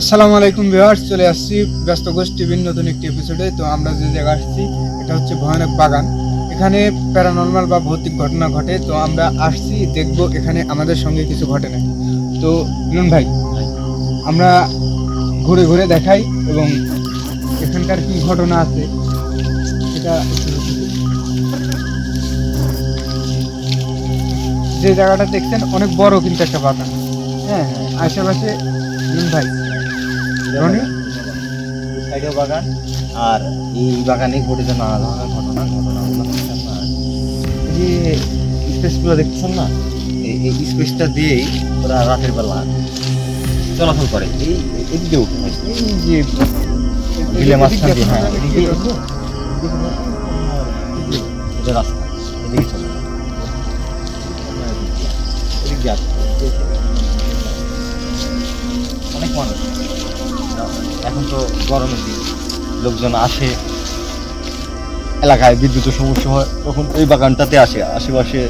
আসসালামু আলাইকুম ভিউয়ার্স, চলে আসছি ব্যস্ত গোষ্ঠী টিভির নতুন একটি এপিসোডে তো আমরা যে জায়গায় আসছি, এটা হচ্ছে ভয়ানক বাগান। এখানে প্যারানর্মাল বা ভৌতিক ঘটনা ঘটে, তো আমরা আসছি, দেখব এখানে আমাদের সঙ্গে কিছু ঘটে না তো নুন ভাই, আমরা ঘুরে ঘুরে দেখাই এবং এখানকার কি ঘটনা আছে, সেটা যে জায়গাটা দেখছেন, অনেক বড় কিন্তু একটা বাগান। হ্যাঁ আশেপাশে নুন ভাই? সাইডেও বাগান, আর এই বাগানে ঘটেছে নানা ধরনের ঘটনা, ঘটনাগুলো যে স্পেসগুলো দেখতেছেন না এই স্পেসটা দিয়েই ওরা রাতের বেলা চলাচল করে এই, এদিকে উঠে এই যে বিলে দিয়ে হ্যাঁ রাস্তা, এদিকে চলে। এদিক। অনেক মানুষ। এখন তো গরমের দিন লোকজন আসে এলাকায় বিদ্যুতের সমস্যা হয় তখন এই বাগানটাতে আসে আশেপাশে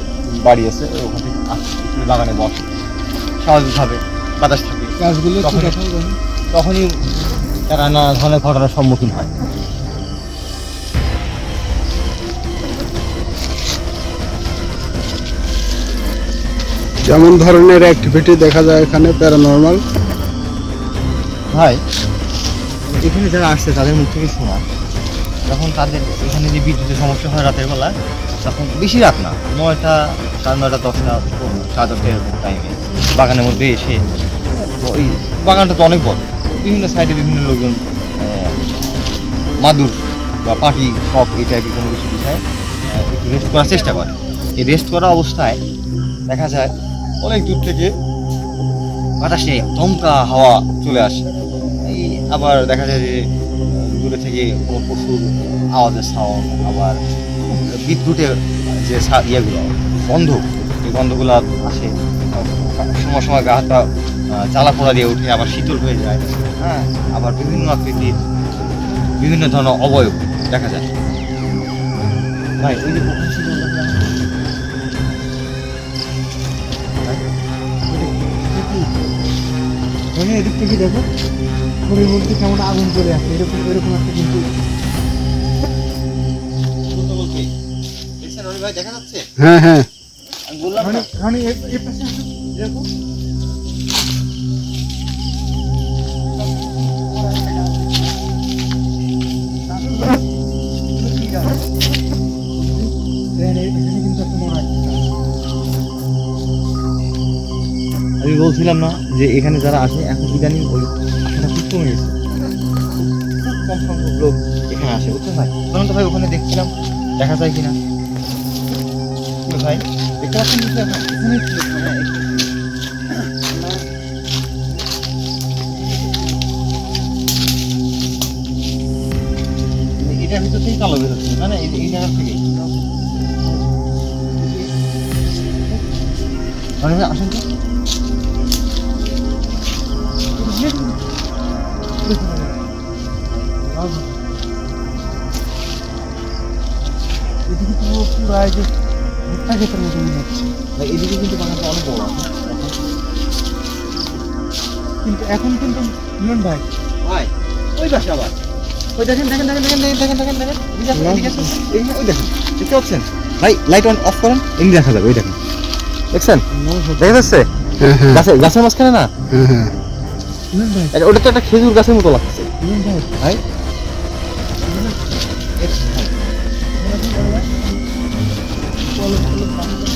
বাড়ি আছে ওখান থেকে আসে বাগানে বসে। স্বাভাবিকভাবে বাতাস থাকে। গাছগুলো। তখনই তারা নানা ধরনের ঘটনার সম্মুখীন হয়। যেমন ধরনের অ্যাক্টিভিটি দেখা যায় এখানে প্যারানর্মাল ভাই, এখানে যারা আসছে তাদের মুখ থেকে শোনা। যখন তাদের এখানে যে বিদ্যুতের সমস্যা হয় রাতের বেলা, তখন বেশি রাত না, নয়টা সাড়ে নয়টা, দশটা সাড়ে দশটা এরকম টাইমে বাগানের মধ্যে এসে ওই বাগানটা তো অনেক বড়। বিভিন্ন সাইডে বিভিন্ন লোকজন মাদুর বা পাখি সব এই টাইপের কোনো কিছু বিষয়ে একটু রেস্ট করার চেষ্টা করে। এই রেস্ট করা অবস্থায় দেখা যায়, অনেক দূর থেকে বাতাসে দমকা হাওয়া চলে আসে। আবার দেখা যায় যে দূরে থেকে কোনো পশুর আওয়াজের সাউন্ড আবার বিদ্যুতের যে ইয়েগুলো, গন্ধ, এই গন্ধগুলো আসে। সময় সময় গা জ্বালা পোড়া দিয়ে উঠে আবার শীতল হয়ে যায়। হ্যাঁ আবার বিভিন্ন আকৃতির, বিভিন্ন ধরনের অবয়ব দেখা যায়। ভাই, ওই যে মানে এদিক থেকে দেখো ঘরের মধ্যে কেমন আগুন চলে আসে এরকম এরকম একটা কিন্তু হ্যাঁ হ্যাঁ মানে এ পাশে এরকম এখানে কিন্তু একটা মনে হয় আমি বলছিলাম না যে এখানে যারা আসে এখন ইদানিং ওই আসাটা খুব কমে গেছে। খুব কম সংখ্যক লোক এখানে আসে বুঝছেন ভাই তখন তো ভাই ওখানে দেখছিলাম দেখা যায় কিনা? ভাই দেখতে পাচ্ছেন কিছু এখন এখানে ছিল, হ্যাঁ, এটার ভিতর থেকেই কালো বেরোচ্ছে না না এই জায়গা থেকে। আসেন তো। এদিকে পুরো ভুট্টা ক্ষেতের মতো মনে হচ্ছে এদিকে কিন্তু বাগানটা অনেক বড় আছে কিন্তু এখন কিন্তু মিলন ভাই। ভাই ওই পাশে আবার। ওই দেখেন দেখেন দেখেন দেখেন দেখেন দেখেন দেখেন ওই দেখেন দেখতে পাচ্ছেন? ভাই লাইট অন অফ করেন এমনি দেখা যাবে ওই দেখেন। দেখছেন? দেখা যাচ্ছে? হ্যাঁ হ্যাঁ। গাছের মাঝখানে না? হ্যাঁ হ্যাঁ। ওটা তো একটা খেজুর গাছের মতো লাগছে ভাই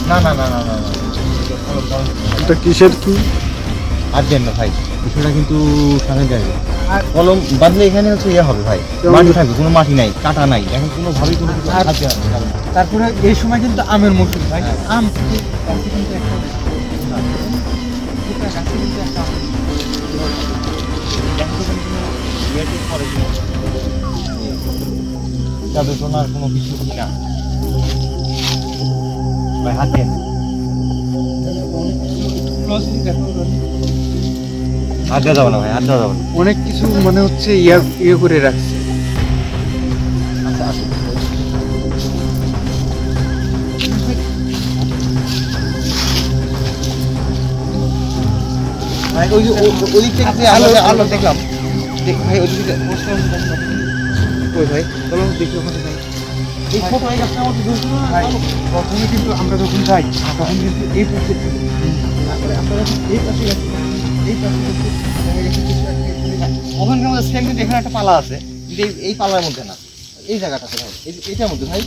না না না না না এটা কিসের কি? আর দেন না ভাই। বিষয়টা কিন্তু সামনে যাবে আর কলম বাদলে এখানে হচ্ছে ইয়ে হবে ভাই। মাটি থাকবে কোনো মাটি নাই কাটা নাই। এখন কোনো ভাবেই কোনো কিছু। তারপরে এই সময় কিন্তু আমের মৌসুম ভাই। আম কিন্তু একটা যাবে আর কোনো কিছু না। ভাই হাত দেন হাত দেওয়া যাবে না ভাই হাত দেওয়া যাবে না। অনেক কিছু মানে হচ্ছে ইয়া ইয়ে করে রাখছে। আচ্ছা আসুন। ভাই ওই যে থেকে আলো আলো দেখলাম। দেখ ভাই ওই দিকে ওই ভাই চলো দেখি ওখানে এই ছোট এই ভাই প্রথমে কিন্তু আমরা যখন যাই তখন কিন্তু এই পাশে ছিল। তারপরে আমরা এই পাশে গেছি এই পাশে কিন্তু দেখা গেছে কিছু একটা এখানে সেম কিন্তু একটা পালা আছে কিন্তু এই- এই পালার মধ্যে না। এই জায়গাটাতে ভাই। এই যে- মধ্যে ভাই।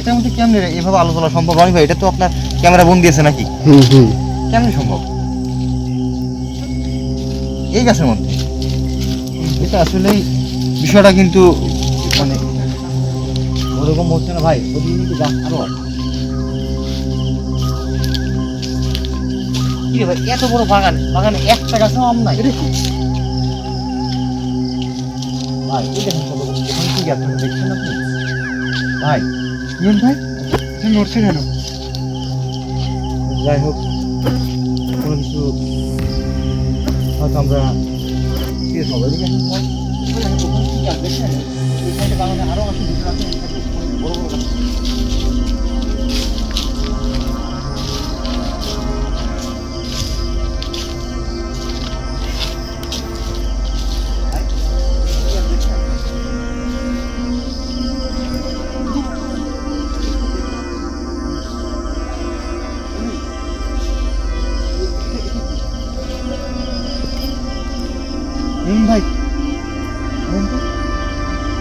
এটার মধ্যে কেমনে এভাবে আলো জ্বলা সম্ভব? রনি ভাই এটা তো আপনার ক্যামেরা বন্দি আছে নাকি? হুম হুম। কেমনে সম্ভব? এই গাছের মধ্যে। এটা আসলেই বিষয়টা কিন্তু মানে ওরকম হচ্ছে না ভাই ওদিকে কিন্তু গাছ আরও ভাই এত বড় বাগান বাগানে একটা গাছও আম নাই। ভাই দেখেন কি দেখছেন আপনি? ভাই ভাই নড়ছে কেন? যাই হোক কোনো কিছু হয়তো আমরা সিরিয়াস সব এদিকে আসুন ভাই। ওই দেখেন, ওখানে কি গাছ দেখছেন? ওই সাইডে বাগানে আরও আছে আছে, বড় বড় ভাই।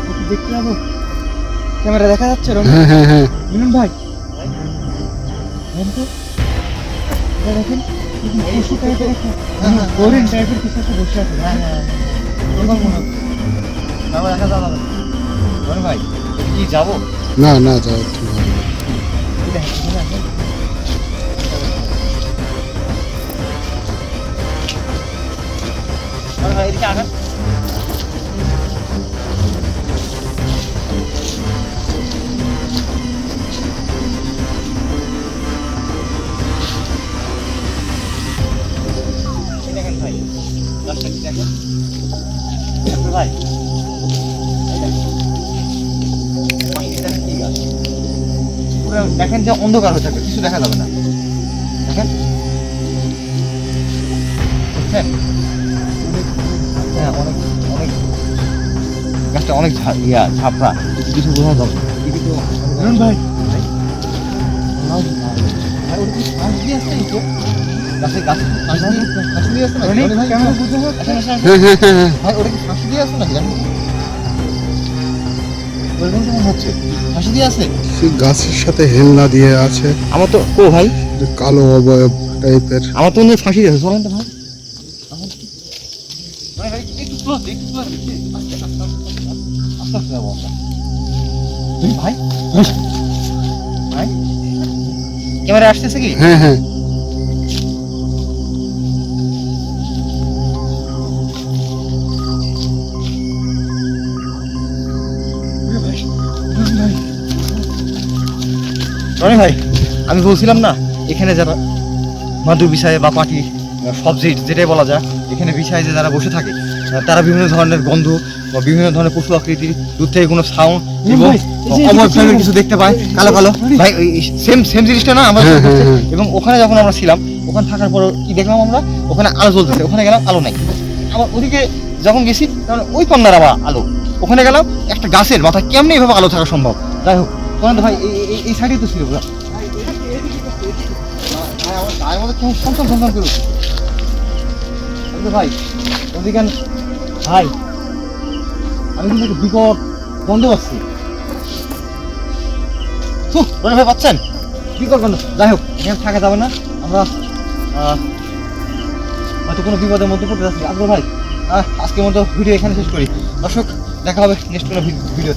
একটু দেখতে যাব। ক্যামেরা দেখা যাচ্ছে রনি হ্যাঁ হ্যাঁ হ্যাঁ। ভাই। তো? এটা দেখেন পশু টাইপের একটা হ্যাঁ, হ্যাঁ, হরিণ টাইপের কিছু একটা বসে আছে। হ্যাঁ, হ্যাঁ, হ্যাঁ। মনে হচ্ছে তারপর দেখা যাবে ভাই কি যাব? না না যাও ঠিক আছে। কি গাছ? পুরো দেখেন যে অন্ধকার হয়ে থাকবে কিছু দেখা যাবে না দেখেন হ্যাঁ অনেক অনেক গাছটা অনেক ইয়া ঝাপড়া। কিছু বোঝা যাবে ভাই। গাছের সাথে হেলনা দিয়ে আছে। আমার তো ও ভাই? কালো অবয়ব টাইপের আমার তো ফাঁসি আছে চলেন তো ভাই। যাব আমরা। এই ভাই ভাই। ক্যামেরা আসতেছে কি? হ্যাঁ হ্যাঁ। রনি ভাই আমি বলছিলাম না এখানে যারা মাদু বিষয়ে বা পাটি সবজি যেটাই বলা যায় এখানে বিষয়ে যে যারা বসে থাকে তারা বিভিন্ন ধরনের গন্ধ বা বিভিন্ন ধরনের পশু আকৃতির দূর থেকে কোনো সাউন্ড এবং অমর এদিকে কিছু দেখতে পায়। কালো কালো। ভাই সেম সেম জিনিসটা না আমরা হ্যাঁ, হ্যাঁ, হ্যাঁ। এবং ওখানে যখন আমরা ছিলাম ওখানে থাকার পর কি দেখলাম আমরা? ওখানে আলো জ্বলতেছে ওখানে গেলাম আলো নাই। আবার ওদিকে যখন গেছি তখন ওই কন্যার আবার আলো। ওখানে গেলাম একটা গাছের মাথা কেমনি এভাবে আলো থাকা সম্ভব? যাই হোক তখন ভাই এই- সাইডেই তো ছিল ভাই, আমার গায়ের মধ্যে কেমন সন্তান সন্তান করে ভাই ভাই, আমি কিন্তু একটা বিকট গন্ধ পাচ্ছি। ভাই পাচ্ছেন? বিকট গন্ধ। যাই হোক, এখানে থাকা যাবে না। আমরা হয়তো কোনো বিপদের মধ্যে পড়তে যাচ্ছি। আগ্রহ ভাই আজকের মতো ভিডিও এখানে শেষ করি। দর্শক, দেখা হবে নেক্সট কোনো ভিডিও